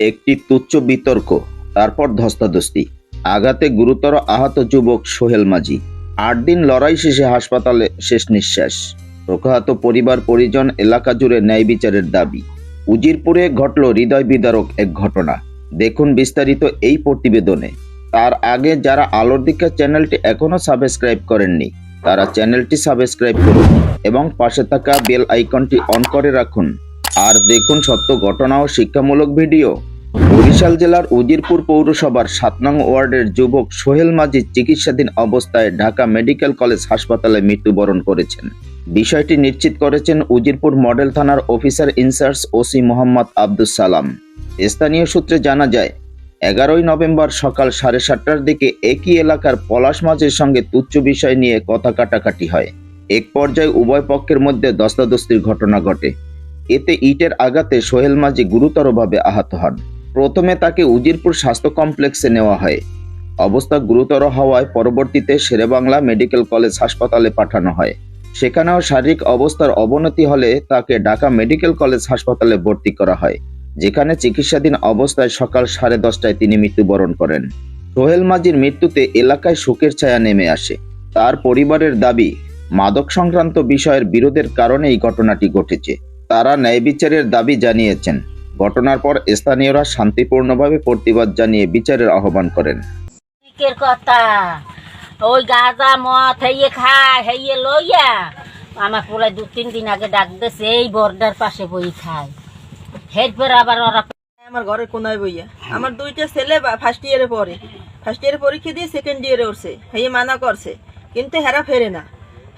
একটি তুচ্ছ বিতর্ক, তারপর ধস্তাধস্তি। আঘাতে গুরুতর আহত যুবক সোহেল মাঝি। আট দিন লড়াই শেষে হাসপাতালে শেষ নিঃশ্বাস। প্রকাহত পরিবার পরিজন এলাকা জুড়ে ন্যায় বিচারের দাবি। উজিরপুরে ঘটল হৃদয় বিদারক এক ঘটনা। দেখুন বিস্তারিত এই প্রতিবেদনে। তার আগে যারা আলোর দিকা চ্যানেলটি এখনও সাবস্ক্রাইব করেননি, তারা চ্যানেলটি সাবস্ক্রাইব করুন এবং পাশে থাকা বেল আইকনটি অন করে রাখুন। আর দেখুন সত্য ঘটনা ও শিক্ষামূলক ভিডিও। বরিশাল জেলার উজিরপুর পৌরসভার সাত নং ওয়ার্ডের যুবক সোহেল মাঝি চিকিৎসাধীন অবস্থায় ঢাকা মেডিকেল কলেজ হাসপাতালে মৃত্যুবরণ করেছেন। বিষয়টি নিশ্চিত করেছেন উজিরপুর মডেল থানার officer in charge OC Mohammad Abdus Salam. স্থানীয় সূত্রে জানা যায়, এগারোই নভেম্বর সকাল সাড়ে সাতটার দিকে একই এলাকার পলাশ মাঝের সঙ্গে তুচ্ছ বিষয় নিয়ে কথা কাটাকাটি হয়। এক পর্যায়ে উভয় পক্ষের মধ্যে দস্তাদস্তির ঘটনা ঘটে। এতে ইটের আঘাতে সোহেল মাঝি গুরুতরভাবে আহত হন। প্রথমে তাকে উজিরপুর স্বাস্থ্য কমপ্লেক্সে নেওয়া হয়। অবস্থা গুরুতর হওয়ায় পরবর্তীতে শেরেবাংলা মেডিকেল কলেজ হাসপাতালে পাঠানো হয়। সেখানেও শারীরিক অবস্থার অবনতি হলে তাকে ঢাকা মেডিকেল কলেজ হাসপাতালে ভর্তি করা হয়, যেখানে চিকিৎসাধীন অবস্থায় সকাল সাড়ে দশটায় তিনি মৃত্যুবরণ করেন। সোহেল মাঝির মৃত্যুতে এলাকায় শোকের ছায়া নেমে আসে। তার পরিবারের দাবি, মাদক সংক্রান্ত বিষয়ের বিরোধের কারণে এই ঘটনাটি ঘটেছে। তারা ন্যায় বিচারের দাবি জানিয়েছেন। ঘটনার পর স্থানীয়রা শান্তিপূর্ণভাবে প্রতিবাদ জানিয়ে বিচারের আহ্বান করেন। কথা ওই গাঁজা মদ হেয়ে খায় হেয়ে লইয়া আমার পোলাই দু তিন দিন আগে ডাক দিয়েছে এই বর্ডার পাশে বই খায়। হেরপর আবার ওরা আমার ঘরের কোনায় বইয়া। আমার দুইটা ছেলে ফার্স্ট ইয়ারে পড়ে। ফার্স্ট ইয়ারে পরীক্ষা দিয়ে সেকেন্ড ইয়ারে উঠছে। হেয়ে মানা করছে। কিন্তু হেরা ফেরে না।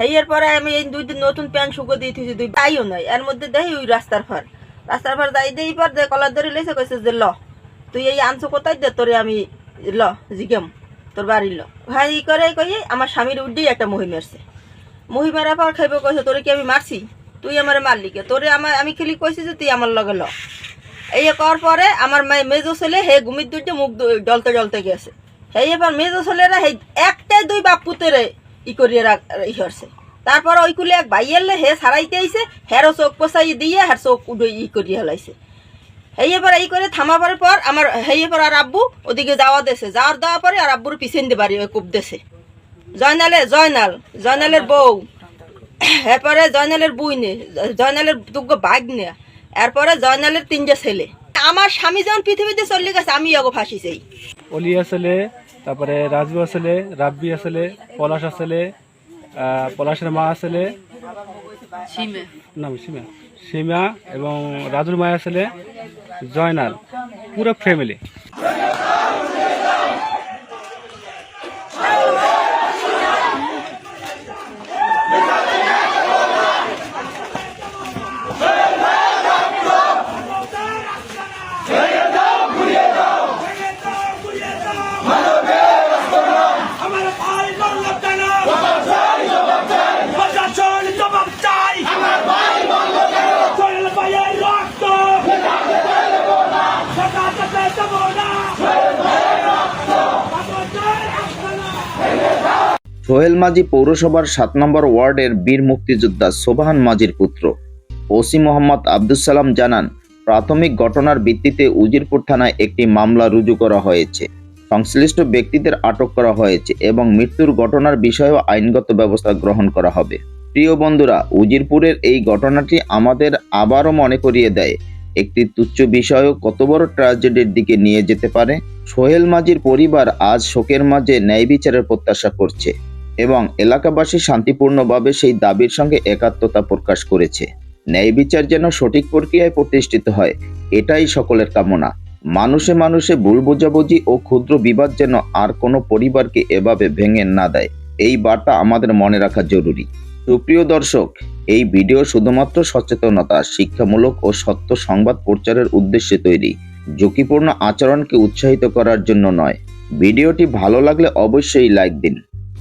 হেয়ের পরে আমি এই দুই দিন নতুন প্যান্ট শুকো দিয়ে থুছি দুই তাইও নাই। এর মধ্যে দেখি ওই রাস্তার ফার। রাস্তার ফার যাই দেই পর দে কলার ধরে লেছে কইছে যে ল, তুই এই আনছো কোথায় দে, তোরে আমি ল, জিগাম, তোর বাড়ির ল। ভাই করে, কই, আমার স্বামীর উড্ডি একটা মহি মারছে। মহি মারার পর খাইবে, কইছে, তোরে কি আমি মারছি? তুই আমার মারলি কে? তোরে আমার, আমি খেলি কইছি যে তুই আমার লগে ল। এই করার পরে আমার মেজো ছেলে, হে ঘুমির দুইটা মুখ ডলতে ডলতে গেছে। সেই এবার মেজো ছেলেরা সেই একটাই দুই বাপ পুতেরে ই করিয়ে রাখ ই করছে তারপর ওই কুলে এক হে সারাইতে আইছে হেরো চোখ পচাই দিয়ে হের চোখ উডে ই করিয়ে হেলাইছে সেই এবার এই করে থামাবার পর আমার সেই এবার আর আব্বু ওদিকে যাওয়া দেছে। যাওয়ার দেওয়ার পরে আর আব্বুর পিছন দিয়ে বাড়ি কূপ দেছে। জয়নালে জয়নাল, জয়নালের বউ। এরপরে জয়নালের বুই নে জয়নালের দুগ্গ বাঘ নে এরপরে জয়নালের তিনটে ছেলে। আমার স্বামী যখন পৃথিবীতে চলে গেছে আমি ফাঁসি চাই। আসলে তারপরে রাজু আসলে রাব্বি আসলে পলাশ আসলে পলাশের মা আসলে। নাম সীমা। সীমা এবং রাজুর মায়া আসলে জয়নাল। পুরো ফ্যামিলি আমার ভাই বলল কেন প্রশাসন জবাব চাই আমার ভাই বলল কেন সোহেল ভাইয়ের রক্ত শেখাতে দেব না আমাদের আসবে না সোহেল মাঝি পৌরসভার সাত নম্বর ওয়ার্ডের বীর মুক্তিযোদ্ধা সোবাহান মাঝির পুত্র। ওসি মোহাম্মদ আব্দুল সালাম জানান, প্রাথমিক ঘটনার ভিত্তিতে উজিরপুর থানায় একটি মামলা রুজু করা হয়েছে। সংশ্লিষ্ট ব্যক্তিদের আটক করা হয়েছে এবং মৃত্যুর ঘটনার বিষয়েও আইনগত ব্যবস্থা গ্রহণ করা হবে। প্রিয় বন্ধুরা, উজিরপুরের এই ঘটনাটি আমাদের আবারও মনে করিয়ে দেয়, একটি তুচ্ছ বিষয়ও কত বড় ট্র্যাজেডির দিকে নিয়ে যেতে পারে? সোহেল মাঝির পরিবার আজ শোকের মাঝে ন্যায় বিচারের প্রত্যাশা করছে। এবং এলাকাবাসী শান্তিপূর্ণভাবে সেই দাবির সঙ্গে একাত্মতা প্রকাশ করেছে। ন্যায় বিচার যেন সঠিক প্রক্রিয়ায় প্রতিষ্ঠিত হয়, এটাই সকলের কামনা। মানুষে মানুষে ভুল বোঝাবুঝি ও ক্ষুদ্র বিবাদ যেন আর কোনো পরিবারকে এভাবে ভেঙে না দেয়, এই বার্তা আমাদের মনে রাখা জরুরি। সুপ্রিয় দর্শক, এই ভিডিও শুধুমাত্র সচেতনতা, শিক্ষামূলক ও সত্য সংবাদ প্রচারের উদ্দেশ্যে তৈরি। ঝুঁকিপূর্ণ আচরণকে উৎসাহিত করার জন্য নয়। ভিডিওটি ভালো লাগলে অবশ্যই লাইক দিন।